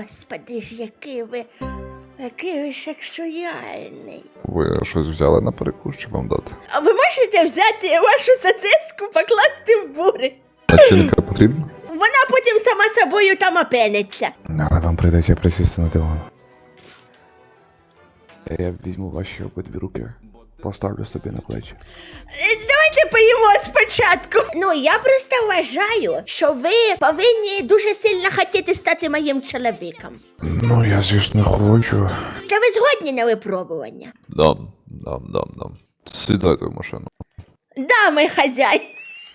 Господи ж, який ви, який ви сексуальний. Ви щось взяли на перекус, чи вам дати? А ви можете взяти вашу сосиску, покласти в бури? Начинка потрібна? Вона потім сама собою там опениться. Але вам прийдеться присісти на диван. Я візьму ваші обидві руки, поставлю собі на плечі. Поїмо спочатку. Ну, я просто вважаю, що ви повинні дуже сильно хотіти стати моїм чоловіком. Ну, я, звісно, хочу. Та ви згодні на випробування? Дам, дам, дам, дам. Сідайте в машину. Да, мій хазяїн.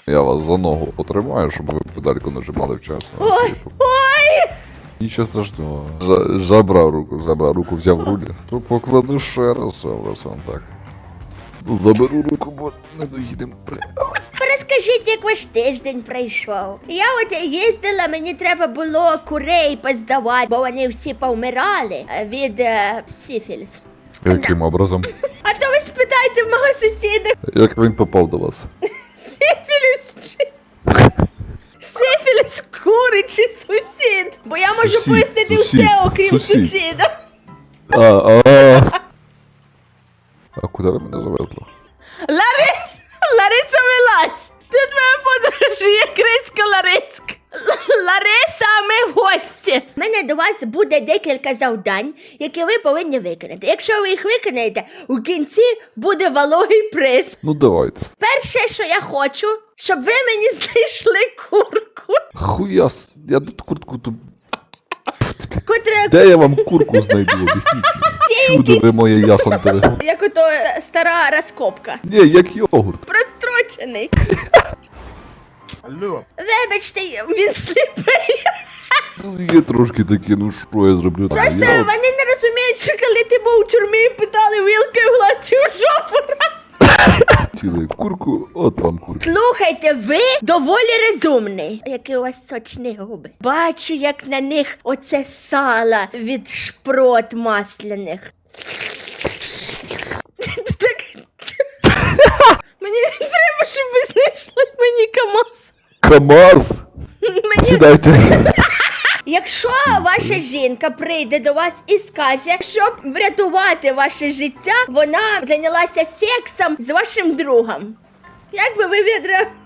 Я вас за ногу потримаю, щоб ви педальку нажимали вчасно. Ой, ой! Нічого страшного. Жа- Забрав руку, забрав руку, взяв руль. То покладу ще раз, а раз вам так. Ну, Заберу руку, бо не доїдемо. Розкажіть, як ваш тиждень пройшов. Я от їздила, мені треба було курей поздавати, бо вони всі повмирали від е, сифілісу. Яким образом? А то ви спитайте в мого сусіда, Як він попав до вас? сифіліс чи... Сифіліс кури чи сусід? Бо я можу Сусід, пояснити сусід, все, окрім сусід. сусіда. А, а. А куди ви мене завезли? Ларис! Лариса вилазь! Тут моя подорожі є Криська Лариська. Лариса, ми в гості. У мене до вас буде декілька завдань, які ви повинні виконати. Якщо ви їх виконаєте, у кінці буде вологий приз. Ну давайте. Перше, що я хочу, щоб ви мені знайшли курку, Хуяс, я тут куртку тут. Де я вам курку знайду? Об'ясніть мені. Чудо ви моє яхонтове. як ото е, стара розкопка. Ні, як йогурт. Прострочений. Алло. Вибачте, він сліпий. Ну, є трошки такі, ну що я зроблю? Просто я от- вони не розуміють, що коли ти був у тюрмі питали вилкою в глаз чи в жопу раз. Курку, от вам курка. Слухайте, ви доволі розумний. Які у вас сочні губи. Бачу, як на них оце сало від шпрот масляних. Мені не треба, щоб ви знайшли мені КАМАЗ. КамАЗ! Сідайте. Якщо ваша жінка прийде до вас і скаже, щоб врятувати ваше життя, вона зайнялася сексом з вашим другом. Як би ви відреагували?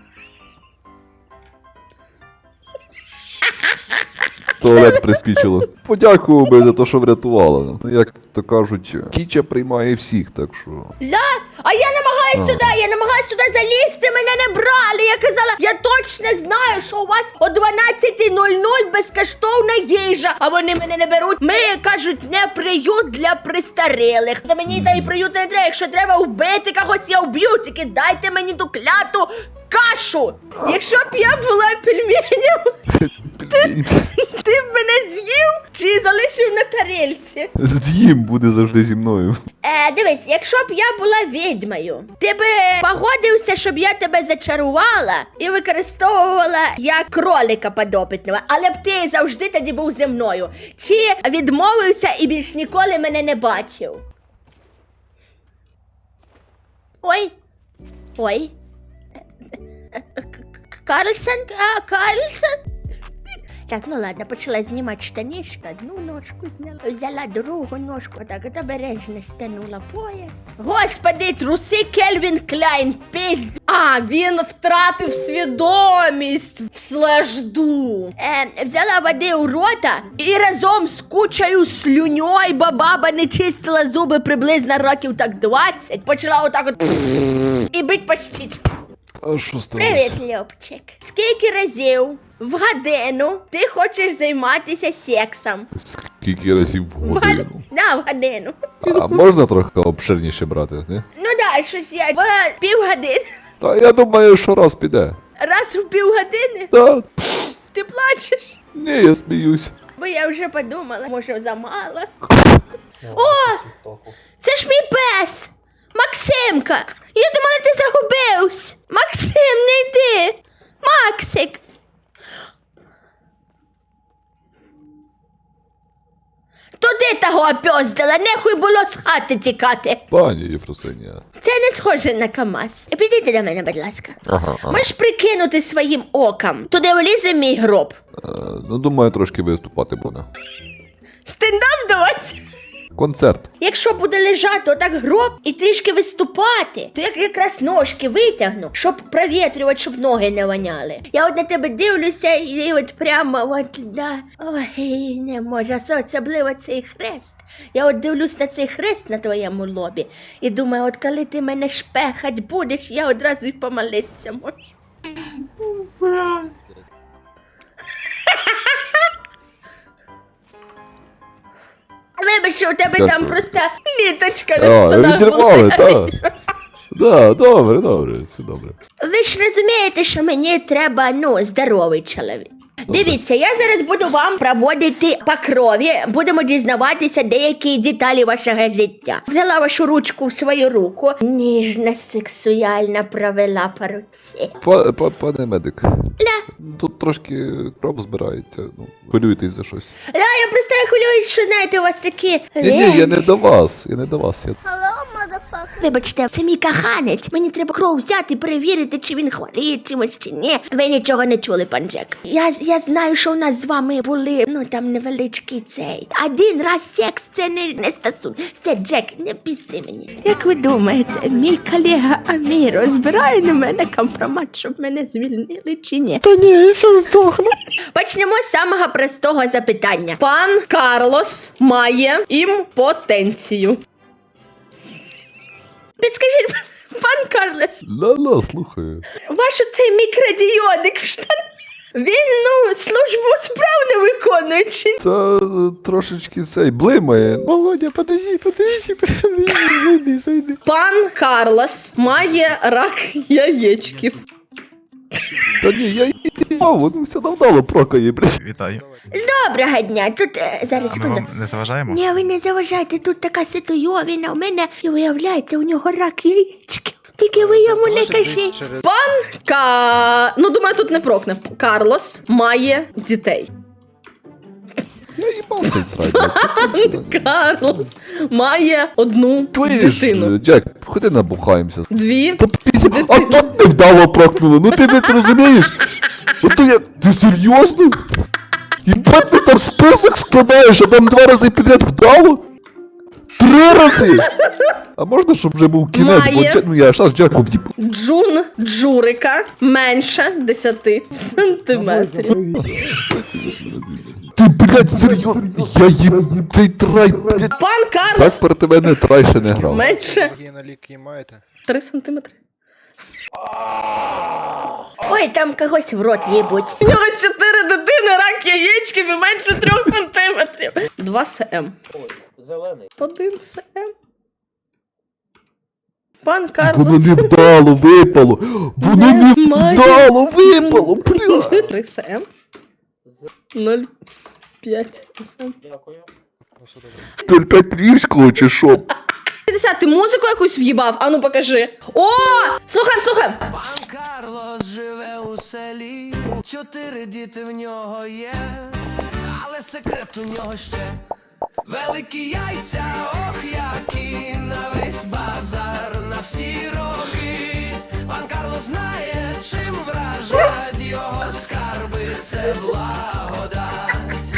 Туалет приспічило. Подякував би за те, що врятувала. Ну, як то кажуть, кіча приймає всіх, так що. Да? А я намагаюсь туди, я намагаюсь туди залізти, мене не брали. Я казала, я точно знаю, що у вас о 12.00 безкоштовна їжа, а вони мене не беруть. Ми кажуть, не приют для престарілих. Та мені та і приют не треба. Якщо треба вбити когось, я вб'ю. Тільки дайте мені ту кляту кашу. Якщо б я була пельменем, ти б мене з'їв чи залишив на тарілці. З'їм буде завжди зі мною. Е, дивись, якщо б я була відьмою, ти би погодився, щоб я тебе зачарувала і використовувала як кролика подопитного, але б ти завжди тоді був зі мною. Чи відмовився і більш ніколи мене не бачив? Ой. Ой. Карлсон? А, Карлсон? Так, ну ладно, почала знімати штанішка, одну ножку зняла, взяла другу ножку, так от обережно стянула пояс. Господи, труси Кельвін Кляйн, пізд. А, він втратив свідомість в слажду. Е, взяла води у рота і разом з кучею слюньой, бо баба не чистила зуби приблизно років так 20, почала отак от і бить по щічці. А що сталося? Привіт, Любчик. Скільки разів в годину ти хочеш займатися сексом? Скільки разів в В год- годину? Да, в годину. А можна трохи обширніше брати, не? Ну да, щось я в півгодини. Та я думаю, що раз піде. Раз в півгодини Та ти плачеш. ні, я сміюсь. Бо я вже подумала, може замало. О! Це ж мій пес! Максимка! Я думала, ти загубився! Максим, не йди! Максик! Туди того опьоздила, нехуй було з хати тікати. Пані Єфросинія. Це не схоже на КАМАЗ. Підійди до мене, будь ласка. Ага, ага. Можеш прикинути своїм оком. Туди влізе мій гроб. Е, ну, думаю, трошки виступати буде. Стендап давати? Концерт. Якщо буде лежати отак гроб і трішки виступати, то я якраз ножки витягну, щоб провітрювати, щоб ноги не воняли. Я от на тебе дивлюся і от прямо от да. Ой, не можу, Ос- особливо цей хрест. Я от дивлюсь на цей хрест на твоєму лобі і думаю, от коли ти мене шпехать будеш, я одразу й помолитися можу. Що у тебе там просто ніточка А, на штанах відірвали, була. так. Да, добре, добре, все добре. Ви ж розумієте, що мені треба ну здоровий чоловік. Дивіться, я зараз буду вам проводити по крові, будемо дізнаватися деякі деталі вашого життя. Взяла вашу ручку в свою руку, ніжно сексуально провела по руці. Па, па, пане медик, Ля, тут трошки кров збирається. Ну, хвилюєтесь за щось. да, я просто хвилююсь, що знаєте, у вас такі. Ні, ні, я не до вас, я не до вас. Я... Вибачте, це мій каханець. Мені треба кров взяти, перевірити, чи він хворіє чимось чи ні. Ви нічого не чули, пан Джек. Я, я знаю, що у нас з вами були, ну там невеличкий цей. Один раз секс це не, не стосун. Все, Джек, не пізди мені. Як ви думаєте, мій колега Аміро збирає на мене компромат, щоб мене звільнили чи ні? Та ні, я щас здохну. Почнемо з самого простого запитання. Пан Карлос має імпотенцію. Підскажіть, пан Карлес, Ла-ла, слухаю. ваш цей мікродіодик в штанах, він, ну, службу справно виконує чи? Та е, трошечки цей блимає. Володя, подожди, подожди, подожди, зайди, зайди. Пан Карлос має рак яєчків. Та ні, я її мав, воно все давно прокає, блядь. Вітаю. Доброго дня. Тут е, зараз А ми секунду. вам не заважаємо? Ні, ви не заважайте, тут така ситуйовіна у мене, і виявляється, у нього рак яєчків. Тільки ви йому не кажіть. Пан Ка... Ну, думаю, тут не прокне. Карлос має дітей. Я їбав цей трай. Карлос має одну Чуєш, дитину. Джек, ходи набухаємося. Дві. Та а тут невдало прокнуло, ну ти не розумієш? Ото я, ти серйозно? Єбать, ти там список складаєш, а там два рази підряд вдало? Три рази! А можна, щоб вже був кінець, бо Має. Джек- ну я ж Джеку вдіб. Джун Джурика менше 10 сантиметрів. Ти, блядь, серйозно? Я їм цей трай, блядь. Пан Так Карлос проти мене трай ще не грав. менше на ліки маєте? 3 сантиметри. Ой, там когось в рот їбуть. У нього 4 дитини, рак яєчків і менше 3 сантиметрів. 2 см. Зелений. 1 см. Пан Воно Карлос. не вдало випало. Воно не Немає. вдало випало, блядь. 3 см. 0,5 см. Дякую. Ти Петрішко чи що? 50, ти музику якусь в'їбав? Ану покажи. О! Слухаємо, слухаємо. Пан Карлос живе у селі, чотири діти в нього є, але секрет у нього ще великі яйця, ох, які на весь базар, на всі роки. Пан Карлос знає, чим вражать його скарби, це благодать.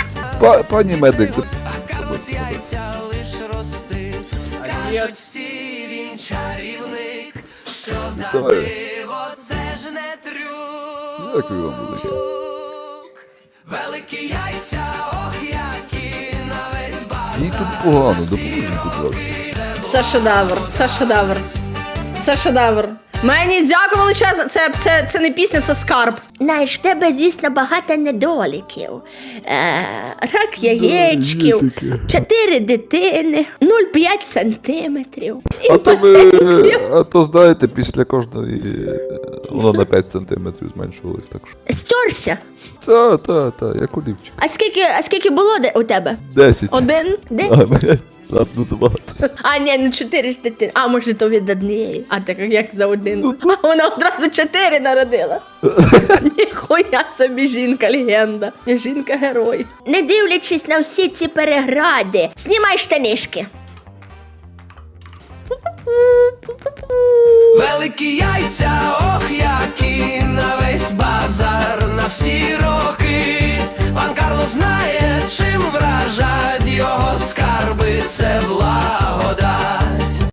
Пані медик, Пан Карлос яйця лиш ростить, кажуть всі він чарівник, що за диво, це ж не трюк. Великі яйця, ох, які на весь базар. їй тут погано, допоможіть, будь ласка. Це шедевр, це шедевр. Це шедевр. Мені дякую величезно. Це, це, це не пісня, це скарб. Знаєш, в тебе, звісно, багато недоліків. Е, рак яєчків, чотири дитини, 0,5 сантиметрів. А то ви, а то знаєте, після кожної е, воно на 5 сантиметрів зменшувалось, так що. Стерся. Та, та, та, як олівчик. А скільки, а скільки було де у тебе? 10. Один? Де? Блядь. А, ні, ну чотири ж дитини. А, може, то від однієї. А так як за один. А вона одразу чотири народила. Ніхуя собі жінка легенда. Жінка герой. Не дивлячись на всі ці перегради, знімай штанишки. Великі яйця, ох, які на весь базар, на всі роки. Пан Карло знає, чим вражать його скарби, це благодать.